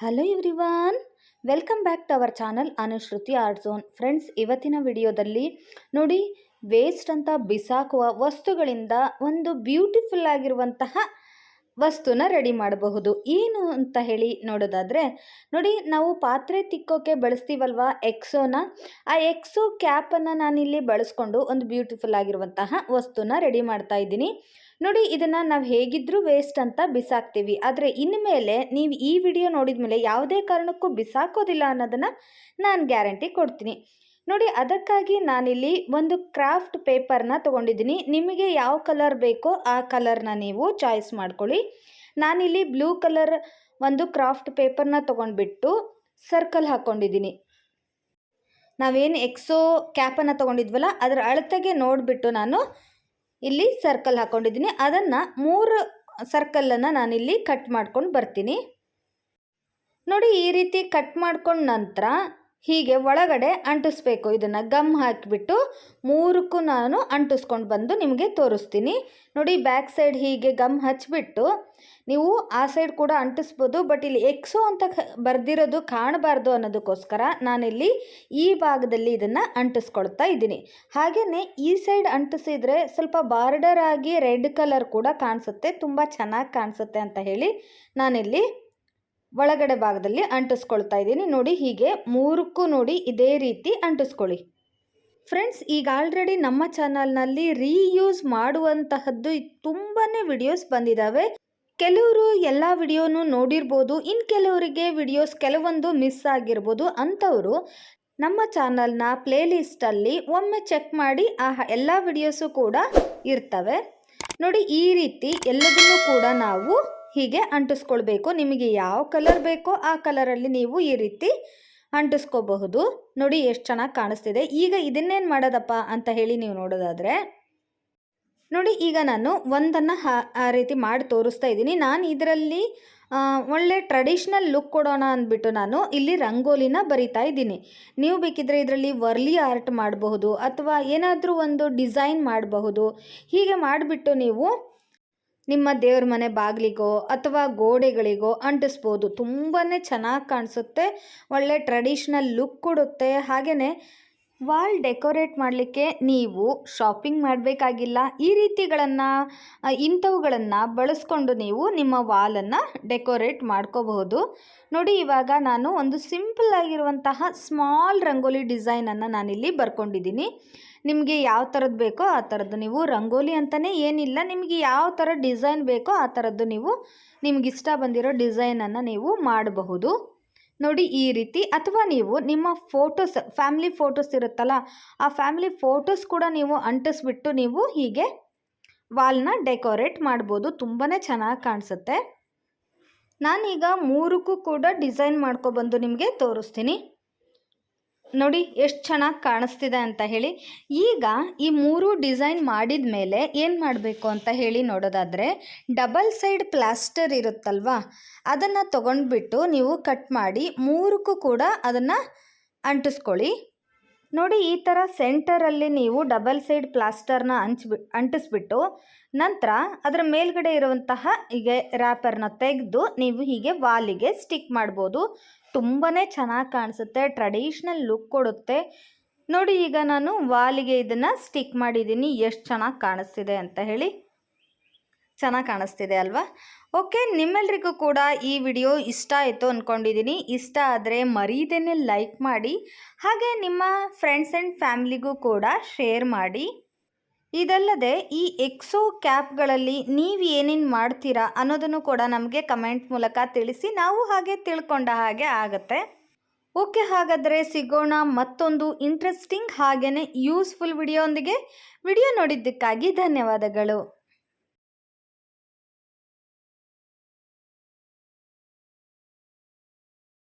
Hello everyone welcome back to our channel Anushruti art zone friends ಇವತ್ತಿನ ವಿಡಿಯೋದಲ್ಲಿ ನೋಡಿ waste ಅಂತ ಬಿಸಾಕುವ ವಸ್ತುಗಳಿಂದ ಒಂದು ಬ್ಯೂಟಿಫುಲ್ ಆಗಿರುವಂತಹ ವಸ್ತುನ ರೆಡಿ ಮಾಡಬಹುದು. ಏನು ಅಂತ ಹೇಳಿ ನೋಡೋದಾದರೆ, ನೋಡಿ, ನಾವು ಪಾತ್ರೆ ತಿಕ್ಕೋಕೆ ಬಳಸ್ತೀವಲ್ವಾ ಎಕ್ಸೋನ? ಆ ಎಕ್ಸೋ ಕ್ಯಾಪನ್ನು ನಾನಿಲ್ಲಿ ಬಳಸ್ಕೊಂಡು ಒಂದು ಬ್ಯೂಟಿಫುಲ್ ಆಗಿರುವಂತಹ ವಸ್ತುನ ರೆಡಿ ಮಾಡ್ತಾ ಇದ್ದೀನಿ. ನೋಡಿ, ಇದನ್ನು ನಾವು ಹೇಗಿದ್ದರೂ ವೇಸ್ಟ್ ಅಂತ ಬಿಸಾಕ್ತೀವಿ. ಆದರೆ ಇನ್ಮೇಲೆ ನೀವು ಈ ವಿಡಿಯೋ ನೋಡಿದ ಮೇಲೆ ಯಾವುದೇ ಕಾರಣಕ್ಕೂ ಬಿಸಾಕೋದಿಲ್ಲ ಅನ್ನೋದನ್ನು ನಾನು ಗ್ಯಾರಂಟಿ ಕೊಡ್ತೀನಿ. ನೋಡಿ, ಅದಕ್ಕಾಗಿ ನಾನಿಲ್ಲಿ ಒಂದು ಕ್ರಾಫ್ಟ್ ಪೇಪರ್ನ ತೊಗೊಂಡಿದ್ದೀನಿ. ನಿಮಗೆ ಯಾವ ಕಲರ್ ಬೇಕೋ ಆ ಕಲರ್ನ ನೀವು ಚಾಯ್ಸ್ ಮಾಡ್ಕೊಳ್ಳಿ. ನಾನಿಲ್ಲಿ ಬ್ಲೂ ಕಲರ್ ಒಂದು ಕ್ರಾಫ್ಟ್ ಪೇಪರ್ನ ತೊಗೊಂಡ್ಬಿಟ್ಟು ಸರ್ಕಲ್ ಹಾಕ್ಕೊಂಡಿದ್ದೀನಿ ನಾವೇನು ಎಕ್ಸೋ ಕ್ಯಾಪನ್ನು ತೊಗೊಂಡಿದ್ವಲ್ಲ, ಅದರ ಅಳತೆಗೆ ನೋಡಿಬಿಟ್ಟು ನಾನು ಇಲ್ಲಿ ಸರ್ಕಲ್ ಹಾಕ್ಕೊಂಡಿದ್ದೀನಿ ಅದನ್ನು ಮೂರು ಸರ್ಕಲನ್ನು ನಾನಿಲ್ಲಿ ಕಟ್ ಮಾಡ್ಕೊಂಡು ಬರ್ತೀನಿ. ನೋಡಿ ಈ ರೀತಿ ಕಟ್ ಮಾಡ್ಕೊಂಡ ನಂತರ ಹೀಗೆ ಒಳಗಡೆ ಅಂಟಿಸ್ಬೇಕು. ಇದನ್ನು ಗಮ್ ಹಾಕಿಬಿಟ್ಟು ಮೂರಕ್ಕೂ ನಾನು ಅಂಟಿಸ್ಕೊಂಡು ಬಂದು ನಿಮಗೆ ತೋರಿಸ್ತೀನಿ. ನೋಡಿ, ಬ್ಯಾಕ್ ಸೈಡ್ ಹೀಗೆ ಗಮ್ ಹಚ್ಚಿಬಿಟ್ಟು ನೀವು ಆ ಸೈಡ್ ಕೂಡ ಅಂಟಿಸ್ಬೋದು. ಬಟ್ ಇಲ್ಲಿ ಎಕ್ಸೋ ಅಂತ ಬರೆದಿರೋದು ಕಾಣಬಾರ್ದು ಅನ್ನೋದಕ್ಕೋಸ್ಕರ ನಾನಿಲ್ಲಿ ಈ ಭಾಗದಲ್ಲಿ ಇದನ್ನು ಅಂಟಿಸ್ಕೊಳ್ತಾ ಇದ್ದೀನಿ. ಹಾಗೆಯೇ ಈ ಸೈಡ್ ಅಂಟಿಸಿದರೆ ಸ್ವಲ್ಪ ಬಾರ್ಡರ್ ಆಗಿ ರೆಡ್ ಕಲರ್ ಕೂಡ ಕಾಣಿಸುತ್ತೆ. ತುಂಬ ಚೆನ್ನಾಗಿ ಕಾಣಿಸುತ್ತೆ ಅಂತ ಹೇಳಿ ನಾನಿಲ್ಲಿ ಒಳಗಡೆ ಭಾಗದಲ್ಲಿ ಅಂಟಿಸ್ಕೊಳ್ತಾ ಇದ್ದೀನಿ. ನೋಡಿ, ಹೀಗೆ ಮೂರಕ್ಕೂ ನೋಡಿ ಇದೇ ರೀತಿ ಅಂಟಿಸ್ಕೊಳ್ಳಿ. ಫ್ರೆಂಡ್ಸ್, ಈಗ ಆಲ್ರೆಡಿ ನಮ್ಮ ಚಾನಲ್ನಲ್ಲಿ ರೀಯೂಸ್ ಮಾಡುವಂತಹದ್ದು ತುಂಬಾ ವಿಡಿಯೋಸ್ ಬಂದಿದ್ದಾವೆ ಕೆಲವರು ಎಲ್ಲ ವಿಡಿಯೋನು ನೋಡಿರ್ಬೋದು ಇನ್ನು ಕೆಲವರಿಗೆ ವಿಡಿಯೋಸ್ ಕೆಲವೊಂದು ಮಿಸ್ ಆಗಿರ್ಬೋದು ಅಂಥವರು ನಮ್ಮ ಚಾನಲ್ನ ಪ್ಲೇಲಿಸ್ಟಲ್ಲಿ ಒಮ್ಮೆ ಚೆಕ್ ಮಾಡಿ ಆ ಎಲ್ಲ ವಿಡಿಯೋಸು ಕೂಡ ಇರ್ತವೆ. ನೋಡಿ, ಈ ರೀತಿ ಎಲ್ಲದನ್ನು ಕೂಡ ನಾವು ಹೀಗೆ ಅಂಟಿಸ್ಕೊಳ್ಬೇಕು. ನಿಮಗೆ ಯಾವ ಕಲರ್ ಬೇಕೋ ಆ ಕಲರಲ್ಲಿ ನೀವು ಈ ರೀತಿ ಅಂಟಿಸ್ಕೋಬಹುದು. ನೋಡಿ ಎಷ್ಟು ಚೆನ್ನಾಗಿ ಕಾಣಿಸ್ತಿದೆ. ಈಗ ಇದನ್ನೇನು ಮಾಡೋದಪ್ಪ ಅಂತ ಹೇಳಿ ನೀವು ನೋಡೋದಾದರೆ, ನೋಡಿ ಈಗ ನಾನು ಒಂದನ್ನು ಆ ರೀತಿ ಮಾಡಿ ತೋರಿಸ್ತಾ ಇದ್ದೀನಿ. ನಾನು ಇದರಲ್ಲಿ ಒಳ್ಳೆ ಟ್ರೆಡಿಷ್ನಲ್ ಲುಕ್ ಕೊಡೋಣ ಅಂದ್ಬಿಟ್ಟು ನಾನು ಇಲ್ಲಿ ರಂಗೋಲಿನ ಬರಿತಾ ಇದ್ದೀನಿ. ನೀವು ಬೇಕಿದ್ರೆ ಇದರಲ್ಲಿ ವರ್ಲಿ ಆರ್ಟ್ ಮಾಡಬಹುದು ಅಥವಾ ಏನಾದರೂ ಒಂದು ಡಿಸೈನ್ ಮಾಡಬಹುದು. ಹೀಗೆ ಮಾಡಿಬಿಟ್ಟು ನೀವು ನಿಮ್ಮ ದೇವ್ರ ಮನೆ ಬಾಗಿಲಿಗೋ ಅಥವಾ ಗೋಡೆಗಳಿಗೋ ಅಂಟಿಸ್ಬೋದು. ತುಂಬಾ ಚೆನ್ನಾಗಿ ಕಾಣಿಸುತ್ತೆ. ಒಳ್ಳೆ ಟ್ರೆಡಿಷ್ನಲ್ ಲುಕ್ ಕೊಡುತ್ತೆ. ಹಾಗೆಯೇ ವಾಲ್ ಡೆಕೋರೇಟ್ ಮಾಡಲಿಕ್ಕೆ ನೀವು ಶಾಪಿಂಗ್ ಮಾಡಬೇಕಾಗಿಲ್ಲ. ಈ ರೀತಿಗಳನ್ನು ಇಂಥವುಗಳನ್ನು ಬಳಸ್ಕೊಂಡು ನೀವು ನಿಮ್ಮ ವಾಲನ್ನು ಡೆಕೋರೇಟ್ ಮಾಡ್ಕೋಬಹುದು. ನೋಡಿ, ಇವಾಗ ನಾನು ಒಂದು ಸಿಂಪಲ್ ಆಗಿರುವಂತಹ ಸ್ಮಾಲ್ ರಂಗೋಲಿ ಡಿಸೈನನ್ನು ನಾನಿಲ್ಲಿ ಬರ್ಕೊಂಡಿದ್ದೀನಿ. ನಿಮಗೆ ಯಾವ ಥರದ್ದು ಬೇಕೋ ಆ ಥರದ್ದು ನೀವು ರಂಗೋಲಿ ಅಂತಲೇ ಏನಿಲ್ಲ. ನಿಮಗೆ ಯಾವ ಥರ ಡಿಸೈನ್ ಬೇಕೋ ಆ ಥರದ್ದು ನೀವು ನಿಮಗಿಷ್ಟ ಬಂದಿರೋ ಡಿಸೈನನ್ನು ನೀವು ಮಾಡಬಹುದು. ನೋಡಿ ಈ ರೀತಿ ಅಥವಾ ನೀವು ನಿಮ್ಮ ಫೋಟೋಸ್, ಫ್ಯಾಮಿಲಿ ಫೋಟೋಸ್ ಇರುತ್ತಲ್ಲ, ಆ ಫ್ಯಾಮಿಲಿ ಫೋಟೋಸ್ ಕೂಡ ನೀವು ಅಂಟಿಸ್ಬಿಟ್ಟು ನೀವು ಹೀಗೆ ವಾಲ್ನ ಡೆಕೋರೇಟ್ ಮಾಡ್ಬೋದು. ತುಂಬಾ ಚೆನ್ನಾಗಿ ಕಾಣಿಸುತ್ತೆ. ನಾನೀಗ ಮೂರಕ್ಕೂ ಕೂಡ ಡಿಸೈನ್ ಮಾಡ್ಕೊಬಂದು ನಿಮಗೆ ತೋರಿಸ್ತೀನಿ. ನೋಡಿ ಎಷ್ಟು ಚೆನ್ನಾಗಿ ಕಾಣಿಸ್ತಿದೆ ಅಂತ ಹೇಳಿ. ಈಗ ಈ ಮೂರು ಡಿಸೈನ್ ಮಾಡಿದ ಮೇಲೆ ಏನು ಮಾಡಬೇಕು ಅಂತ ಹೇಳಿ ನೋಡೋದಾದರೆ ಡಬಲ್ ಸೈಡ್ ಪ್ಲಾಸ್ಟರ್ ಇರುತ್ತಲ್ವಾ? ಅದನ್ನು ತೊಗೊಂಡ್ಬಿಟ್ಟು ನೀವು ಕಟ್ ಮಾಡಿ ಮೂರಕ್ಕೂ ಕೂಡ ಅದನ್ನು ಅಂಟಿಸ್ಕೊಳ್ಳಿ. ನೋಡಿ, ಈ ಥರ ಸೆಂಟರಲ್ಲಿ ನೀವು ಡಬಲ್ ಸೈಡ್ ಪ್ಲಾಸ್ಟರ್ನ ಹಂಚ್ಬಿ ಅಂಟಿಸ್ಬಿಟ್ಟು ನಂತರ ಅದರ ಮೇಲ್ಗಡೆ ಇರುವಂತಹ ಹೀಗೆ ರ್ಯಾಪರ್ನ ತೆಗೆದು ನೀವು ಹೀಗೆ ವಾಲಿಗೆ ಸ್ಟಿಕ್ ಮಾಡ್ಬೋದು. ತುಂಬಾ ಚೆನ್ನಾಗಿ ಕಾಣಿಸುತ್ತೆ, ಟ್ರೆಡಿಷ್ನಲ್ ಲುಕ್ ಕೊಡುತ್ತೆ. ನೋಡಿ, ಈಗ ನಾನು ವಾಲಿಗೆ ಇದನ್ನು ಸ್ಟಿಕ್ ಮಾಡಿದ್ದೀನಿ, ಎಷ್ಟು ಚೆನ್ನಾಗಿ ಕಾಣಿಸ್ತಿದೆ ಅಂತ ಹೇಳಿ. ಚೆನ್ನಾಗಿ ಕಾಣಿಸ್ತಿದೆ ಅಲ್ವಾ? ಓಕೆ ನಿಮ್ಮೆಲ್ರಿಗೂ ಕೂಡ ಈ ವಿಡಿಯೋ ಇಷ್ಟ ಆಯಿತು ಅಂದ್ಕೊಂಡಿದ್ದೀನಿ ಇಷ್ಟ ಆದರೆ ಮರೀದೇನೆ ಲೈಕ್ ಮಾಡಿ, ಹಾಗೆ ನಿಮ್ಮ ಫ್ರೆಂಡ್ಸ್ ಆ್ಯಂಡ್ ಫ್ಯಾಮ್ಲಿಗೂ ಕೂಡ ಶೇರ್ ಮಾಡಿ. ಇದಲ್ಲದೆ ಈ ಎಕ್ಸೋ ಕ್ಯಾಪ್ಗಳಲ್ಲಿ ನೀವು ಏನೇನು ಮಾಡ್ತೀರಾ ಅನ್ನೋದನ್ನು ಕೂಡ ನಮಗೆ ಕಮೆಂಟ್ ಮೂಲಕ ತಿಳಿಸಿ, ನಾವು ಹಾಗೆ ತಿಳ್ಕೊಂಡ ಹಾಗೆ ಆಗುತ್ತೆ. ಓಕೆ ಹಾಗಾದರೆ ಸಿಗೋಣ ಮತ್ತೊಂದು ಇಂಟ್ರೆಸ್ಟಿಂಗ್ ಹಾಗೆಯೇ ಯೂಸ್ಫುಲ್ ವಿಡಿಯೋ ಒಂದಿಗೆ ವಿಡಿಯೋ ನೋಡಿದ್ದಕ್ಕಾಗಿ ಧನ್ಯವಾದಗಳು.